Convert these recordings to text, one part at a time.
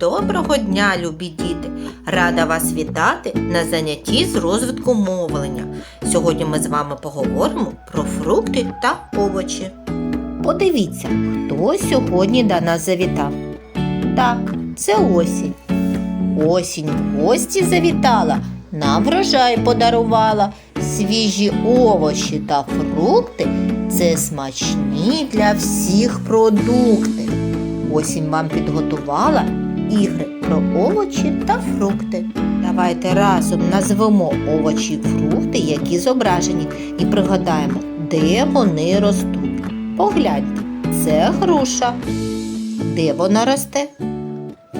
Доброго дня, любі діти! Рада вас вітати на занятті з розвитку мовлення. Сьогодні ми з вами поговоримо про фрукти та овочі. Подивіться, хто сьогодні до нас завітав. Так, це осінь. Осінь в гості завітала, нам врожай подарувала. Свіжі овочі та фрукти це смачні для всіх продукти. Осінь вам підготувала ігри про овочі та фрукти. Давайте разом назвемо овочі і фрукти, які зображені, і пригадаємо, де вони ростуть. Погляньте, це груша. Де вона росте?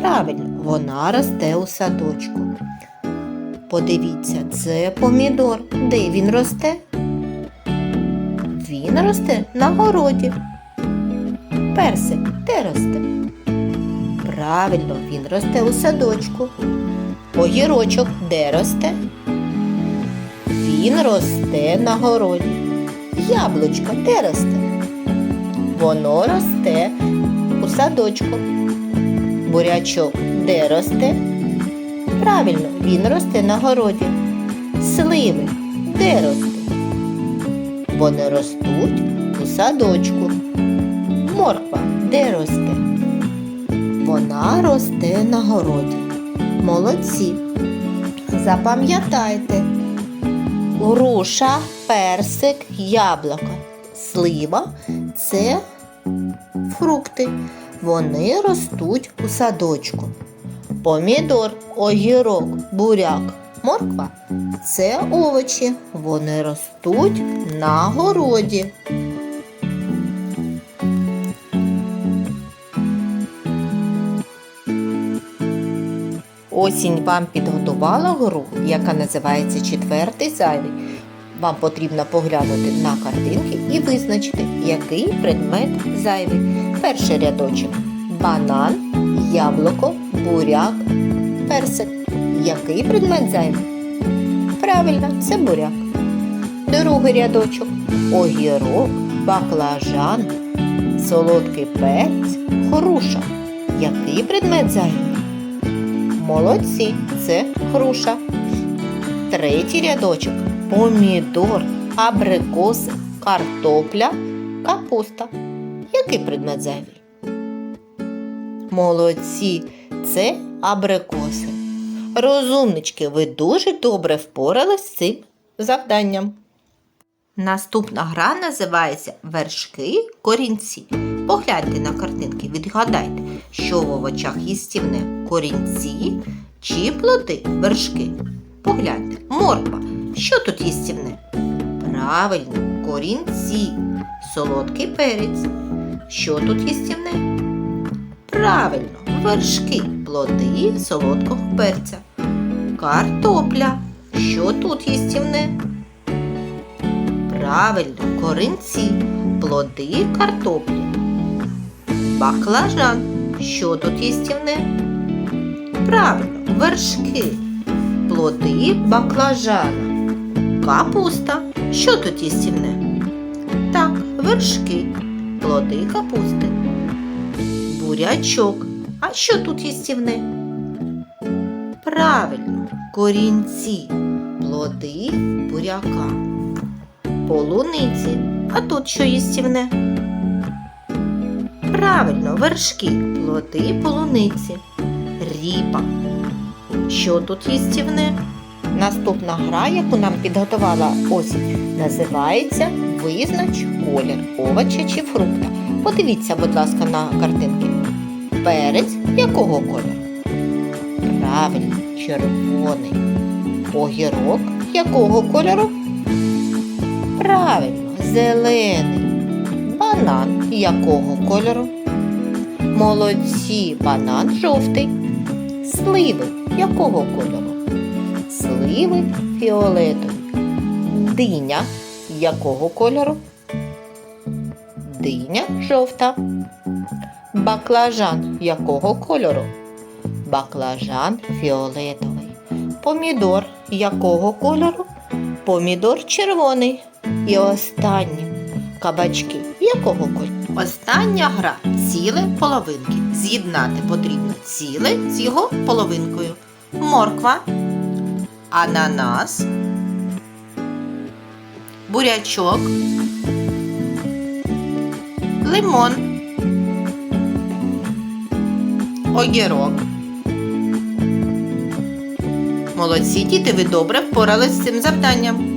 Правильно, вона росте у садочку. Подивіться, це помідор. Де він росте? Він росте на городі. Персик де росте? Правильно, він росте у садочку. Огірочок де росте? Він росте на городі. Яблучко де росте? Воно росте у садочку. Бурячок де росте? Правильно, він росте на городі. Сливи де ростуть? Вони ростуть у садочку. Морква де росте? Вона росте на городі. Молодці. Запам'ятайте. Груша, персик, яблуко. Слива це фрукти. Вони ростуть у садочку. Помідор, огірок, буряк, морква це овочі. Вони ростуть на городі. Осінь вам підготувала гру, яка називається четвертий зайвий. Вам потрібно поглянути на картинки і визначити, який предмет зайвий. Перший рядочок банан, яблуко, буряк, персик. Який предмет зайвий? Правильно, це буряк. Другий рядочок огірок, баклажан, солодкий перець, груша. Який предмет зайвий? Молодці, це груша. Третій рядочок помідор, абрикоси, картопля, капуста. Який предмет зайвий? Молодці, це абрикоси. Розумнички, ви дуже добре впорались з цим завданням. Наступна гра називається Вершки корінці. Погляньте на картинки, відгадайте, що в овочах їстівне корінці чи плоди вершки. Погляньте, морква. Що тут їстівне? Правильно, корінці, солодкий перець. Що тут їстівне? Правильно, вершки, плоди солодкого перця. Картопля. Що тут їстівне? Правильно, корінці, плоди картоплі. Баклажан. Що тут їстівне? Правильно, вершки, плоди баклажана. Капуста. Що тут їстівне? Так, вершки, плоди капусти. Бурячок. А що тут їстівне? Правильно, корінці, плоди буряка. Полуниці. А тут що їстівне? Правильно, вершки, плоди полуниці, ріпа. Що тут їстівне? Наступна гра, яку нам підготувала осінь, називається Визнач колір овоча чи фрукта. Подивіться, будь ласка, на картинки. Перець якого кольору? Правильно, червоний. Огірок якого кольору? Правильно, зелений. Банан якого кольору? Молодці, банан жовтий. Сливи якого кольору? Сливи фіолетові. Диня якого кольору? Диня жовта. Баклажан якого кольору? Баклажан фіолетовий. Помідор якого кольору? Помідор червоний. І останнє кабачки якого кольору? Остання гра ціле половинки. З'єднати потрібно ціле з його половинкою. Морква, ананас, бурячок, лимон, огірок. Молодці діти, ви добре впорались з цим завданням.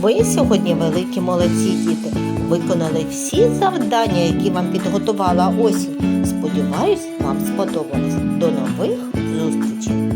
Ви сьогодні великі молодці діти. Виконали всі завдання, які вам підготувала осінь. Сподіваюсь, вам сподобалось. До нових зустрічей!